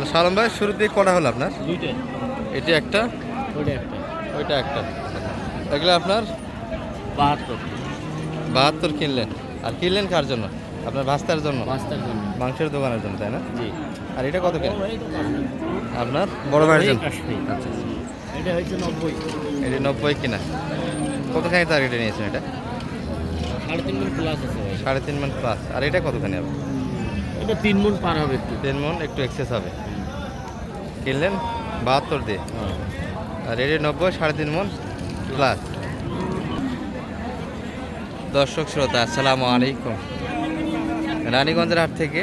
তাহলে সালম ভাই শুরুতে কটা হলো আপনার? দুইটা। এটি একটা? ওইটা একটা। ওইটা একটা। এগুলো আপনার? বাহাত্তর। বাহাত্তর কিনলেন। আর কিনলেন কার জন্য? আপনার ভাস্তার জন্য? পাঁচটার জন্য। মাংসের দোকানের জন্য তাই না? জি। আর এটা কত কেন? আপনার বড় ভাইয়ের জন্য? আচ্ছা আচ্ছা। এটা হচ্ছে নব্বই। এটা নব্বই কিনা? কতখানি টার্গেটে নিয়েছেন এটা? সাড়ে তিন মন প্লাস আছে সাড়ে তিন মান প্লাস আর এটা কতখানি হবে? এটা তিন মন পার হবে একটু। তিন মন একটু এক্সেস হবে। কিনলেন? বাহাত্তর দিয়ে। আর এটি নব্বই, সাড়ে তিন মন প্লাস দর্শক শ্রোতা, আসসালামু আলাইকুম। রানীগঞ্জের হাট থেকে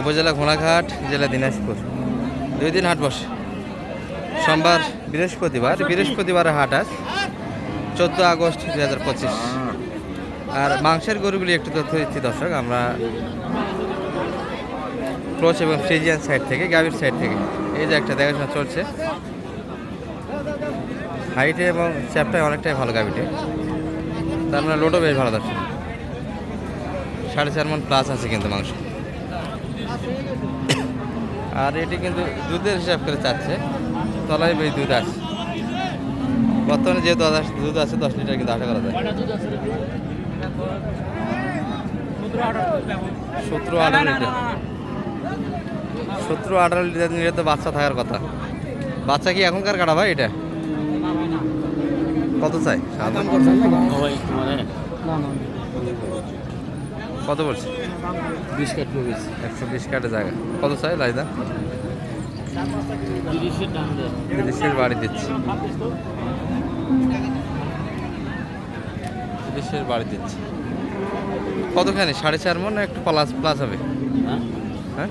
উপজেলা ঘোড়াঘাট, জেলা দিনাজপুর। দুই দিন হাট বসে। সোমবার বৃহস্পতিবার বৃহস্পতিবার হাট আজ, চোদ্দ আগস্ট দুই হাজার পঁচিশ। আর মাংসের গরুগুলি একটু তথ্য দিচ্ছি দর্শক, আমরা ক্লোচ এবং ফ্রিজিয়ান সাইড থেকে, গাভীর সাইড থেকে। এই যে একটা দেখাশোনা চলছে। হাইটে এবং চ্যাপটায় অনেকটাই ভালো গাভীটে। তার মানে লোডও বেশ ভালো দর্শক। সাড়ে চার মন প্লাস আছে কিন্তু মাংস। আর এটি কিন্তু দুধের হিসাব করে চাচ্ছে। তলায় বেশ দুধ আছে। বর্তমানে যে দুধ আছে দুধ আছে, দশ লিটার কিন্তু আশা করা যায়। সতেরো আঠারো লিটার। সতেরো আঠারো লিটার নিলে তো বাচ্চা থাকার কথা। বাচ্চা কি এখনকার কাটা ভাই এটা? কত চাই? কত বলছে? বিশ কাঠ একশো বিশ কাটে জায়গা। কত চাই লাইদা? তিরিশের বাড়ি দিচ্ছি। তিরিশের বাড়ি দিচ্ছি। কতখানি? সাড়ে চার মন একটু প্লাস প্লাস হবে? হ্যাঁ? হ্যাঁ?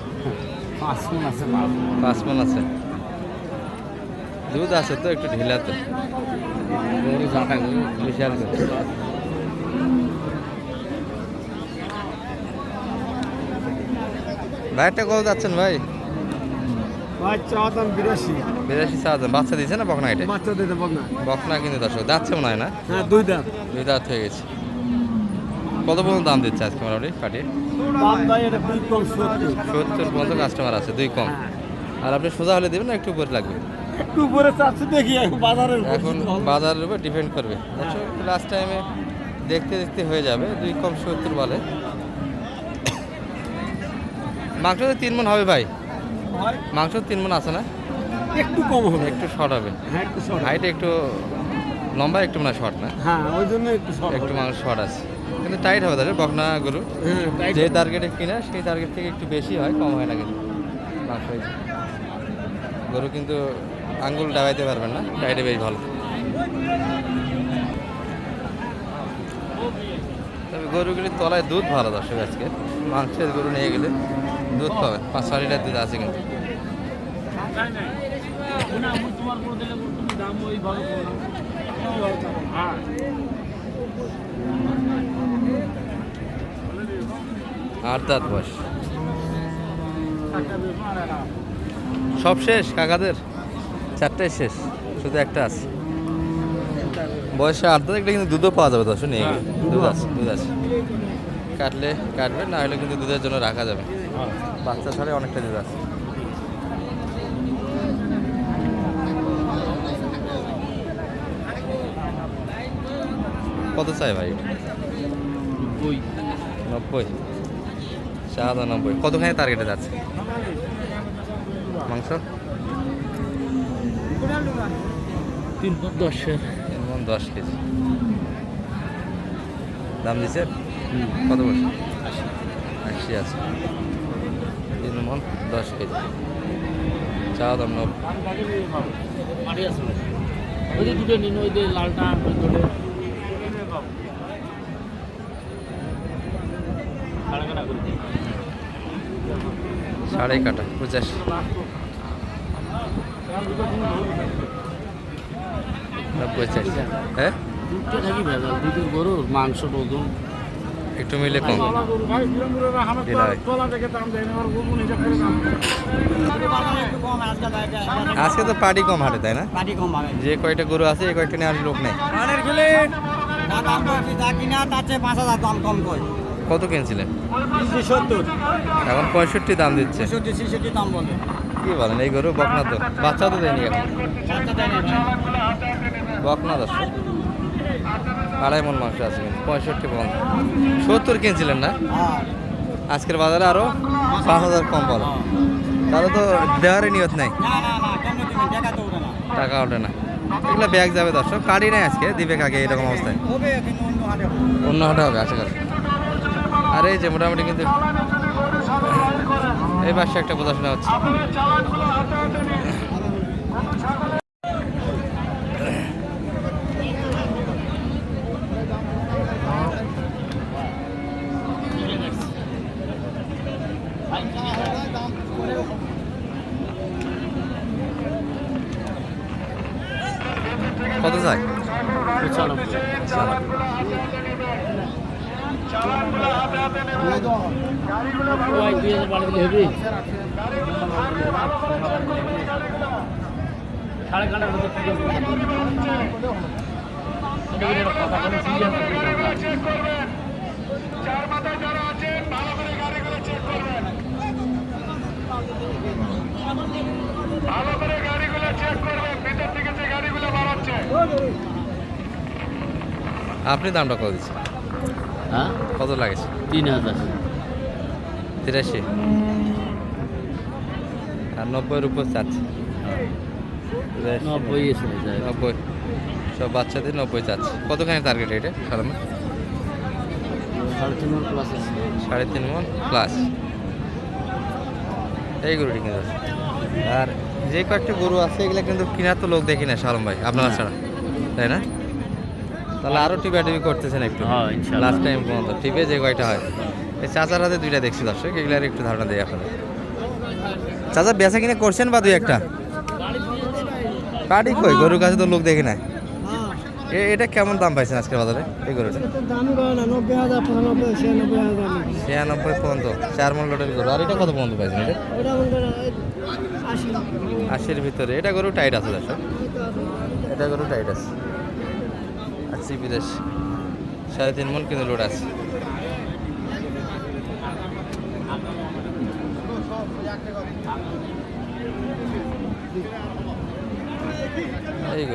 পাঁচ মন আছে। দুধ আছে তো একটু ঢিলা তো বিশাল ভাইটা কত যাচ্ছেন ভাই? বিরাশি। চা দাম। বাচ্চা দিয়েছে না বকনা এটা? দিতে বকনা। কিন্তু দর্শক যাচ্ছে মনে হয় না? হ্যাঁ দুই দাম দুই দাঁত হয়ে গেছে। কত পর্যন্ত দাম দিচ্ছে আজকে মোটামুটি কাটিয়ে সত্তর পর্যন্ত কাস্টমার আছে দুই কম। আর আপনি সোজা হলে দেবেন না একটু উপরে লাগবে? একটু উপরে চাচ্ছি দেখি বাজারের এখন বাজারের উপর ডিপেন্ড করবে। লাস্ট টাইমে দেখতে দেখতে হয়ে যাবে দুই কম সত্তর বলে। মাংস তো তিন মন হবে ভাই। মাংস তিন মন আছে না? একটু কম হবে। একটু শর্ট হবে। হ্যাঁ একটু হাইট লম্বা একটু মানে শর্ট না? হ্যাঁ ওই জন্য একটু শর্ট একটু মাংস শর্ট আছে। কিন্তু টাইট হবে তাহলে বকনা গরু হ্যাঁ যে টার্গেটে কিনা সেই টার্গেট থেকে একটু বেশি হয় কম হয় না কিন্তু মাংস গরু কিন্তু আঙ্গুল ডাবাইতে পারবেন না টাইটে বেশ ভালো তবে গরুগুলির তলায় দুধ ভালো দর্শক আজকে মাংসের গরু নিয়ে গেলে দুধ পাবে পাঁচ ছয় লিটার দুধ আছে কিন্তু আট দাঁত বয়স। সব শেষ কাকাদের? চারটাই শেষ শুধু একটা আছে। বয়সে আট দাঁত একটা কিন্তু দুধও পাওয়া যাবে দর্শক নিয়ে দুধ আছে দুধ আছে। কাটলে কাটবে না হলে কিন্তু দুধের জন্য রাখা যাবে। বাচ্চা ছাড়া অনেকটা দুধ আছে। কত চাই ভাই? এটা? বই নব্বই। সাদা নব্বই কতখানি টার্গেটে যাচ্ছে? মাংস? তিন ফুট দশের। তিন মন দশ কেজি। দাম দিচ্ছে কত বলছে আশি আছে। তিন মন দশ কেজি। চা দাম? ওই যে দুটো নিন ওই যে লালটা দুটো। সাড়ে কাটা করে পঁচাশি। হ্যাঁ? মাংস ওজন একটু মিলে কম। আজকে তো পার্টি কম হাটে তাই না? পাটি যে কয়টা গরু আছে এই কয়েকটা নেওয়ার লোক নেই। রানের দাম কিনা তার চেয়ে পাঁচ হাজার দাম কম কই। কত কিনছিলেন? এখন পঁয়ষট্টি দাম দিচ্ছে। দাম বলে। কি বলেন এই গরু বকনা তো। বাচ্চা তো দেয়নি এখন। বকনা দর্শক আড়াই মন মাংস আছে পঁয়ষট্টি পর্যন্ত সত্তর কিনছিলেন না? হ্যাঁ। আজকের বাজারে আরও পাঁচ হাজার কম পাবে তাহলে তো দেওয়ারই নিয়ত নাই। টাকা ওঠে না। এগুলো ব্যাগ যাবে দর্শক। কাটি নাই আজকে দিবে কাকে এরকম অবস্থায়। অন্য হাটে হবে। আশা করি আর এই যে মোটামুটি কিন্তু এই পাশে একটা বোঝাশোনা হচ্ছে। কত চাই ওই দুই হাজার বাড়ি দিলে হবে সাড়ে কাটার মতো কি করব? এটা কি একটা কথা বলে সিরিয়াস আপনি দামটা কত দিচ্ছেন হ্যাঁ? কত লাগেছে? তিন হাজার। তিরাশি। আর নব্বইয়ের উপর চাচ্ছে নব্বই নব্বই। সব বাচ্চাদের নব্বই চাচ্ছে কতখানি টার্গেট এটা সাড়ে সাড়ে তিন মন প্লাস সাড়ে তিন মন প্লাস এই গরুটি কিনে আছে। আর যে কয়েকটা গরু আছে এগুলো কিন্তু কেনার তো লোক দেখি না সালম ভাই আপনারা ছাড়া। তাই না? তাহলে আরও টিপা টিপি করতেছেন একটু। হ্যাঁ, লাস্ট টাইম পর্যন্ত। টিপে যে কয়টা হয়? এই চাচার হাতে দুইটা দেখছি দর্শক এগুলার একটু ধারণা দিই আপনাদের। চাচা বেচা কিনে করছেন বা দুই একটা? কাটি কই? গরুর কাছে তো লোক দেখি না এ- এটা কেমন দাম পাইছেন আজকের বাজারে? এই গরুটা? ছিয়ানব্বই পর্যন্ত। চার মন লোটের গরু। আর এটা কত পর্যন্ত পাইছেন এটা? আশির ভিতরে। এটা গরু টাইট আছে দর্শক। এটা গরু টাইট আছে। আর সিপি দেশ সাড়ে তিন মন কিন্তু লোড আছে। এই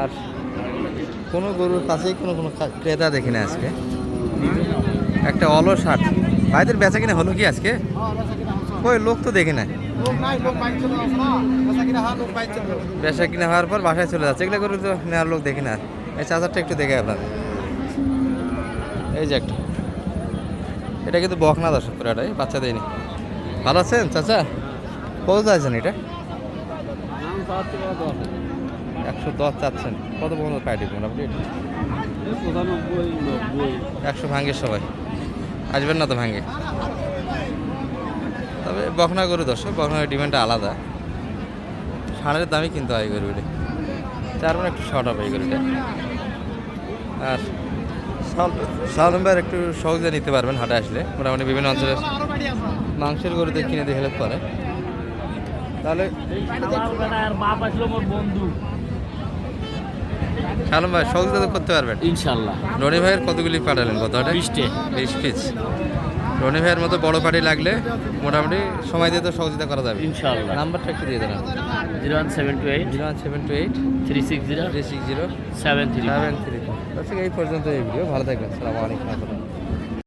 আর কোনো গরুর কাছেই কোনো কোনো ক্রেতা দেখি না আজকে। একটা অলস হাট। ভাইদের বেচা কিনা হলো কি আজকে? ওই লোক তো দেখি না বেচা কিনা হওয়ার পর বাসায় চলে যাচ্ছে। এগুলো করে তো নেওয়ার লোক দেখি না। এই চার্জারটা একটু দেখে আপনার। এই যে একটা। এটা কিন্তু বকনা দর্শক করে এটাই বাচ্চা দেয়নি। ভালো আছেন চাচা? কত আছেন এটা? একশো দশ চাচ্ছেন। কত পর্যন্ত পাই দিবেন আপনি একশো ভাঙ্গে সবাই। আসবেন না তো ভাঙ্গে তবে বকনা গরু দর্শক বকনার ডিমান্ডটা আলাদা। ষাঁড়ের দামই কিন্তু হয় গরুগুলি চার মানে একটু শর্ট হবে এই গরুটা। আর সালম্বার একটু সহজে নিতে পারবেন হাটে আসলে। মোটামুটি বিভিন্ন অঞ্চলের মাংসের গরুতে কিনে দিয়ে হেল্প করে। তাহলে সালম ভাই সহজে তো করতে পারবেন? ইনশাল্লাহ রনি ভাইয়ের কতগুলি পাঠালেন কত বিশ পিস রনি ভাইয়ের মতো বড় পার্টি লাগলে মোটামুটি সময় দিয়ে তো সহযোগিতা করা যাবে। ইনশাআল্লাহ। নাম্বারটা একটু দিয়ে দেন zero one seven two eight. Zero one seven two eight. Three six zero. Three six zero. Seven three seven three এই পর্যন্ত এই ভিডিও। ভালো থাকবেন। সালামালাইকুম।